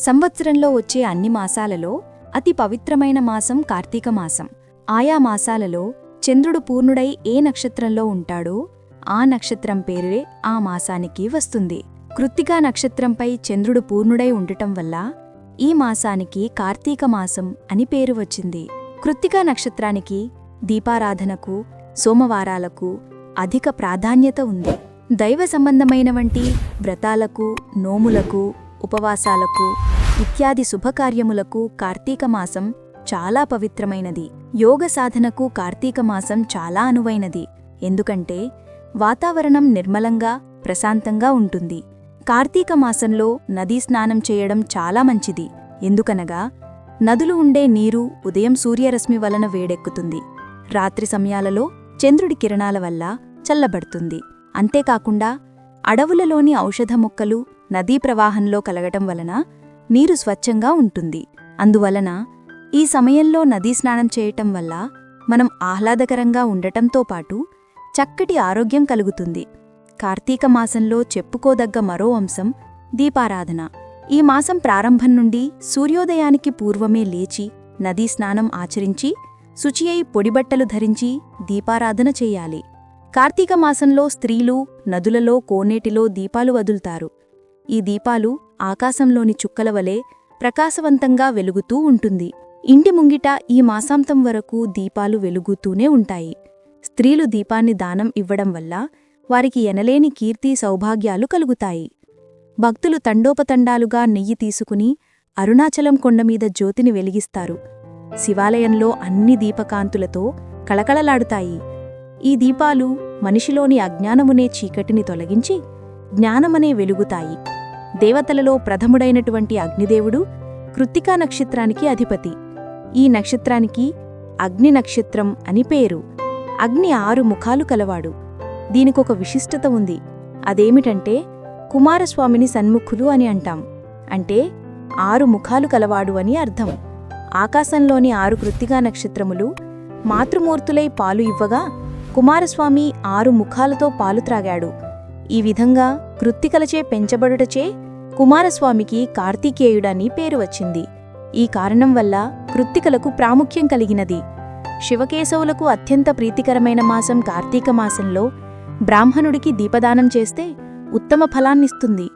సంవత్సరంలో వచ్చే అన్ని మాసాలలో అతి పవిత్రమైన మాసం కార్తీక మాసం. ఆయా మాసాలలో చంద్రుడు పూర్ణుడై ఏ నక్షత్రంలో ఉంటాడో ఆ నక్షత్రం పేరే ఆ మాసానికి వస్తుంది. కృత్తికా నక్షత్రంపై చంద్రుడు పూర్ణుడై ఉండటం వల్ల ఈ మాసానికి కార్తీక మాసం అని పేరు వచ్చింది. కృత్తికా నక్షత్రానికి దీపారాధనకు సోమవారాలకు అధిక ప్రాధాన్యత ఉంది. దైవ సంబంధమైన వంటి వ్రతాలకు నోములకు ఉపవాసాలకు ఇత్యాది శుభకార్యములకు కార్తీకమాసం చాలా పవిత్రమైనది. యోగ సాధనకు కార్తీకమాసం చాలా అనువైనది. ఎందుకంటే వాతావరణం నిర్మలంగా ప్రశాంతంగా ఉంటుంది. కార్తీక మాసంలో నదీ స్నానం చేయడం చాలా మంచిది. ఎందుకనగా నదులు ఉండే నీరు ఉదయం సూర్యరశ్మి వలన వేడెక్కుతుంది. రాత్రి సమయాలలో చంద్రుడి కిరణాల వల్ల చల్లబడుతుంది. అంతేకాకుండా అడవులలోని ఔషధ మొక్కలు నదీ ప్రవాహంలో కలగటం వలన నీరు స్వచ్ఛంగా ఉంటుంది. అందువలన ఈ సమయంలో నదీ స్నానం చేయటం వల్ల మనం ఆహ్లాదకరంగా ఉండటంతో పాటు చక్కటి ఆరోగ్యం కలుగుతుంది. కార్తీక మాసంలో చెప్పుకోదగ్గ మరో అంశం దీపారాధన. ఈ మాసం ప్రారంభం నుండి సూర్యోదయానికి పూర్వమే లేచి నదీ స్నానం ఆచరించి శుచియై పొడిబట్టలు ధరించి దీపారాధన చేయాలి. కార్తీక మాసంలో స్త్రీలు నదులలో కోనేటిలో దీపాలు వదులుతారు. ఈ దీపాలు ఆకాశంలోని చుక్కల వలె ప్రకాశవంతంగా వెలుగుతూ ఉంటుంది. ఇంటి ముంగిట ఈ మాసాంతం వరకు దీపాలు వెలుగుతూనే ఉంటాయి. స్త్రీలు దీపాన్ని దానం ఇవ్వడం వల్ల వారికి ఎనలేని కీర్తి సౌభాగ్యాలు కలుగుతాయి. భక్తులు తండోపతండాలుగా నెయ్యి తీసుకుని అరుణాచలం కొండమీద జ్యోతిని వెలిగిస్తారు. శివాలయంలో అన్ని దీపకాంతులతో కళకళలాడుతాయి. ఈ దీపాలు మనిషిలోని అజ్ఞానమునే చీకటిని తొలగించి జ్ఞానమనే వెలుగుతాయి. దేవతలలో ప్రథముడైనటువంటి అగ్నిదేవుడు కృత్తికా నక్షత్రానికి అధిపతి. ఈ నక్షత్రానికి అగ్ని నక్షత్రం అని పేరు. అగ్ని ఆరు ముఖాలు కలవాడు. దీనికొక విశిష్టత ఉంది. అదేమిటంటే కుమారస్వామిని సన్ముఖులు అని అంటాం. అంటే ఆరు ముఖాలు కలవాడు అని అర్థం. ఆకాశంలోని ఆరు కృత్తిగా నక్షత్రములు మాతృమూర్తులై పాలు ఇవ్వగా కుమారస్వామి ఆరు ముఖాలతో పాలు త్రాగాడు. ఈ విధంగా కృత్తికలచే పెంచబడుటచే కుమారస్వామికి కార్తీకేయుడని పేరు వచ్చింది. ఈ కారణం వల్ల కృత్తికలకు ప్రాముఖ్యం కలిగినది. శివకేశవులకు అత్యంత ప్రీతికరమైన మాసం కార్తీక మాసంలో బ్రాహ్మణుడికి దీపదానం చేస్తే ఉత్తమ ఫలాన్నిస్తుంది.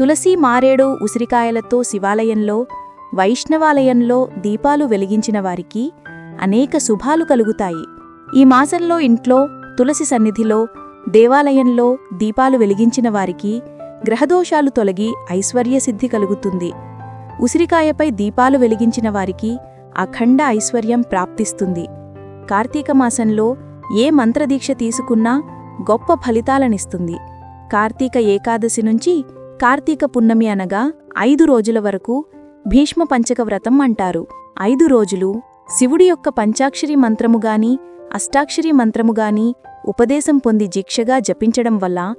తులసి మారేడు ఉసిరికాయలతో శివాలయంలో వైష్ణవాలయంలో దీపాలు వెలిగించిన వారికి అనేక శుభాలు కలుగుతాయి. ఈ మాసంలో ఇంట్లో తులసి సన్నిధిలో దేవాలయంలో దీపాలు వెలిగించిన వారికి గ్రహదోషాలు తొలగి ఐశ్వర్యసిద్ధి కలుగుతుంది. ఉసిరికాయపై దీపాలు వెలిగించిన వారికి అఖండ ఐశ్వర్యం ప్రాప్తిస్తుంది. కార్తీక మాసంలో ఏ మంత్రదీక్ష తీసుకున్నా గొప్ప ఫలితాలనిస్తుంది. కార్తీక ఏకాదశి నుంచి కార్తీక పున్నమి అనగా ఐదు రోజుల వరకు భీష్మ పంచక వ్రతం అంటారు. ఐదు రోజులు శివుడి యొక్క పంచాక్షరి మంత్రముగాని అష్టాక్షరీ మంత్రముగాని ఉపదేశం పొంది జిక్షగా జపించడం వల్ల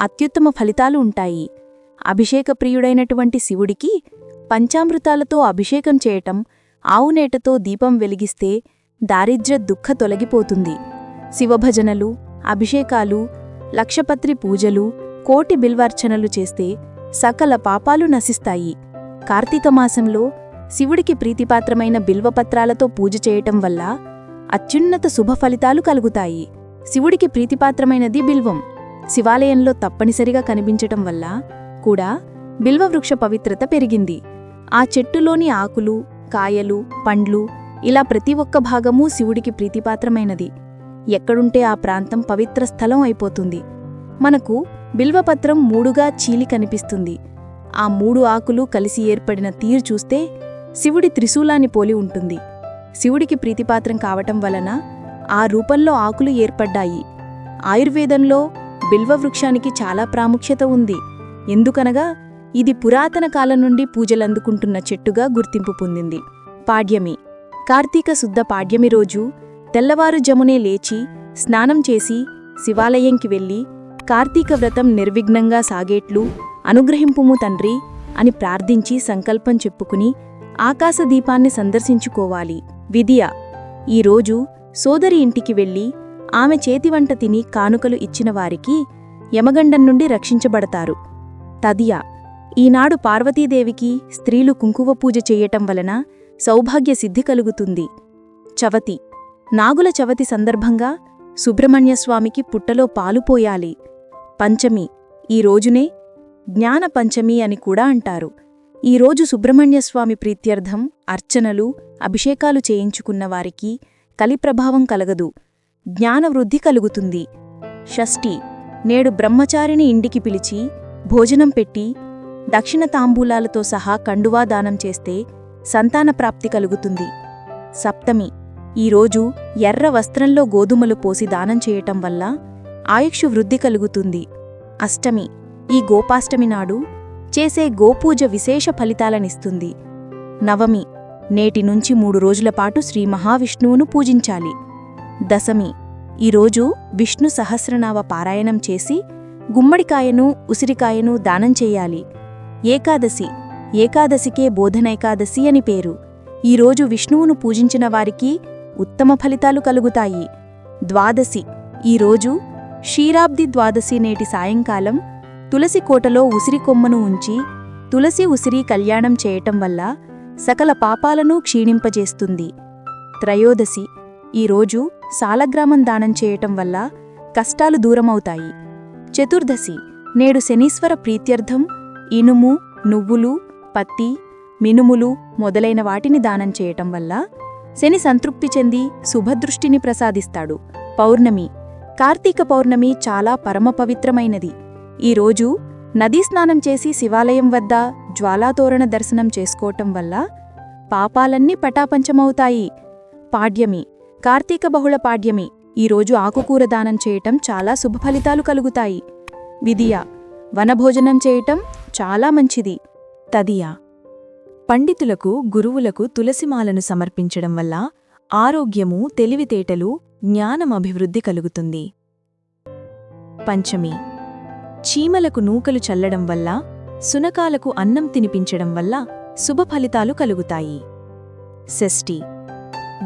అత్యుత్తమ ఫలితాలు ఉంటాయి. అభిషేక ప్రియుడైనటువంటి శివుడికి పంచామృతాలతో అభిషేకం చేయటం ఆవునేటతో దీపం వెలిగిస్తే దారిద్ర్య దుఃఖ తొలగిపోతుంది. శివభజనలు అభిషేకాలు లక్షపత్రి పూజలు కోటి బిల్వార్చనలు చేస్తే సకల పాపాలు నశిస్తాయి. కార్తీక మాసంలో శివుడికి ప్రీతిపాత్రమైన బిల్వపత్రాలతో పూజ చేయటం వల్ల అత్యున్నత శుభ ఫలితాలు కలుగుతాయి. శివుడికి ప్రీతిపాత్రమైనది బిల్వం. శివాలయంలో తప్పనిసరిగా కనిపించటం వల్ల కూడా బిల్వవృక్ష పవిత్రత పెరిగింది. ఆ చెట్టులోని ఆకులు కాయలు పండ్లు ఇలా ప్రతి ఒక్క భాగమూ శివుడికి ప్రీతిపాత్రమైనది. ఎక్కడుంటే ఆ ప్రాంతం పవిత్ర స్థలం అయిపోతుంది. మనకు బిల్వపత్రం మూడుగా చీలి కనిపిస్తుంది. ఆ మూడు ఆకులు కలిసి ఏర్పడిన తీరు చూస్తే శివుడి త్రిశూలాన్ని పోలి ఉంటుంది. శివుడికి ప్రీతిపాత్రం కావటం వలన ఆ రూపంలో ఆకులు ఏర్పడ్డాయి. ఆయుర్వేదంలో బిల్వవృక్షానికి చాలా ప్రాముఖ్యత ఉంది. ఎందుకనగా ఇది పురాతన కాలం నుండి పూజలందుకుంటున్న చెట్టుగా గుర్తింపు పొందింది. పాడ్యమి. కార్తీక శుద్ధ పాడ్యమి రోజు తెల్లవారుజమునే లేచి స్నానం చేసి శివాలయంకి వెళ్ళి కార్తీక వ్రతం నిర్విఘ్నంగా సాగేట్లు అనుగ్రహింపుము తండ్రి అని ప్రార్థించి సంకల్పం చెప్పుకుని ఆకాశదీపాన్ని సందర్శించుకోవాలి. విద్య ఈరోజు సోదరి ఇంటికి వెళ్ళి ఆమె చేతివంట తిని కానుకలు ఇచ్చిన వారికి యమగండం నుండి రక్షించబడతారు. తదియ ఈనాడు పార్వతీదేవికి స్త్రీలు కుంకువ పూజ చెయ్యటం వలన సౌభాగ్య సిద్ధి కలుగుతుంది. చవతి నాగుల చవతి సందర్భంగా సుబ్రహ్మణ్యస్వామికి పుట్టలో పాలుపోయాలి పంచమి ఈ రోజునే జ్ఞాన పంచమి అని కూడా అంటారు. ఈరోజు సుబ్రహ్మణ్యస్వామి ప్రీత్యర్థం అర్చనలు అభిషేకాలు చేయించుకున్న వారికి కలిప్రభావం కలగదు. జ్ఞానవృద్ధి కలుగుతుంది. షష్ఠి. నేడు బ్రహ్మచారిని ఇంటికి పిలిచి భోజనం పెట్టి దక్షిణ తాంబూలాలతో సహా కండువా దానం చేస్తే సంతాన ప్రాప్తి కలుగుతుంది. సప్తమి. ఈరోజు ఎర్ర వస్త్రంలో గోధుమలు పోసి దానం చేయటం వల్ల ఆయుక్షు వృద్ధి కలుగుతుంది. అష్టమి. ఈ గోపాష్టమి నాడు చేసే గోపూజ విశేష ఫలితాలనిస్తుంది. నవమి నేటి నుంచి మూడు రోజుల పాటు శ్రీ మహావిష్ణువును పూజించాలి. దశమి ఈరోజు విష్ణు సహస్రనామ పారాయణం చేసి గుమ్మడికాయను ఉసిరికాయను దానం చేయాలి. ఏకాదశి ఏకాదశికే బోధనైకాదశి అని పేరు. ఈరోజు విష్ణువును పూజించిన వారికి ఉత్తమ ఫలితాలు కలుగుతాయి. ద్వాదశి ఈరోజు క్షీరాబ్ది ద్వాదశి నేటి సాయంకాలం తులసి కోటలో ఉసిరి కొమ్మను ఉంచి తులసి ఉసిరి కళ్యాణం చేయటం వల్ల సకల పాపాలను క్షీణింపజేస్తుంది. త్రయోదశి. ఈరోజు సాలగ్రామం దానం చేయటం వల్ల కష్టాలు దూరమవుతాయి. చతుర్దశి. నేడు శనీశ్వర ప్రీత్యర్థం ఇనుము నువ్వులు పత్తి మినుములు మొదలైన వాటిని దానం చేయటం వల్ల శని సంతృప్తి చెంది శుభదృష్టిని ప్రసాదిస్తాడు. పౌర్ణమి. కార్తీక పౌర్ణమి చాలా పరమ పవిత్రమైనది. ఈరోజు నదీ స్నానం చేసి శివాలయం వద్ద జ్వాలాతోరణ దర్శనం చేసుకోవటం వల్ల పాపాలన్నీ పటాపంచమవుతాయి. పాడ్యమి కార్తీక బహుళ పాడ్యమి ఈరోజు ఆకుకూర దానం చేయటం చాలా శుభఫలితాలు కలుగుతాయి. విధియ వనభోజనం చేయటం చాలా మంచిది. తదియా పండితులకు గురువులకు తులసిమాలను సమర్పించడం వల్ల ఆరోగ్యము తెలివితేటలు జ్ఞానం అభివృద్ధి కలుగుతుంది. పంచమి చీమలకు నూకలు చల్లడం వల్ల సునకాలకు అన్నం తినిపించడం వల్ల శుభఫలితాలు కలుగుతాయి. షష్ఠి.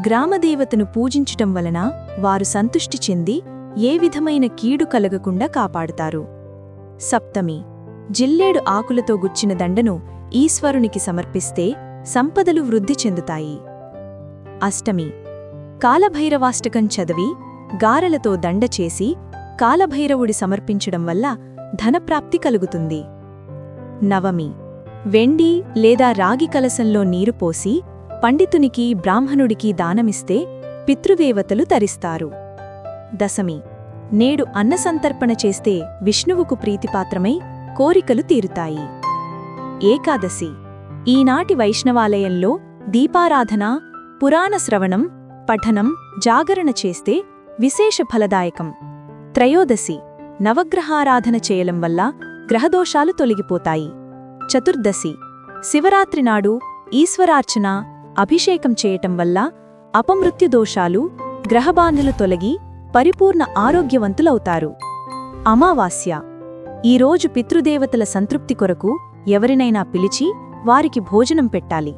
గ్రామదేవతను పూజించటం వలన వారు సంతుష్టి చెంది ఏ విధమైన కీడు కలగకుండా కాపాడుతారు. సప్తమి. జిల్లేడు ఆకులతో గుచ్చిన దండను ఈశ్వరునికి సమర్పిస్తే సంపదలు వృద్ధి చెందుతాయి. అష్టమి. కాలభైరవాష్టకం చదివి గారెలతో దండ చేసి కాలభైరవుడి సమర్పించడం వల్ల ధనప్రాప్తి కలుగుతుంది. నవమి. వెండి లేదా రాగి కలసంలో నీరు పోసి పండితునికి బ్రాహ్మణుడికి దానమిస్తే పితృదేవతలు తరిస్తారు. దశమి. నేడు అన్నసంతర్పణ చేస్తే విష్ణువుకు ప్రీతిపాత్రమై కోరికలు తీరుతాయి. ఏకాదశి. ఈనాటి వైష్ణవాలయంలో దీపారాధన పురాణ శ్రవణం పఠనం జాగరణ చేస్తే విశేష ఫలదాయకం. త్రయోదశి. నవగ్రహారాధన చేయడం వల్ల గ్రహదోషాలు తొలగిపోతాయి. చతుర్దశి. శివరాత్రి నాడు ఈశ్వరార్చన అభిషేకం చేయటం వల్ల అపమృత్యు దోషాలు గ్రహబాంధులు తొలగి పరిపూర్ణ ఆరోగ్యవంతులవుతారు. అమావాస్య. ఈరోజు పితృదేవతల సంతృప్తి కొరకు ఎవరినైనా పిలిచి వారికి భోజనం పెట్టాలి.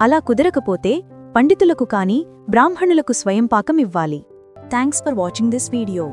అలా కుదరకపోతే పండితులకు కాని బ్రాహ్మణులకు స్వయంపాకం ఇవ్వాలి. Thanks for watching this video.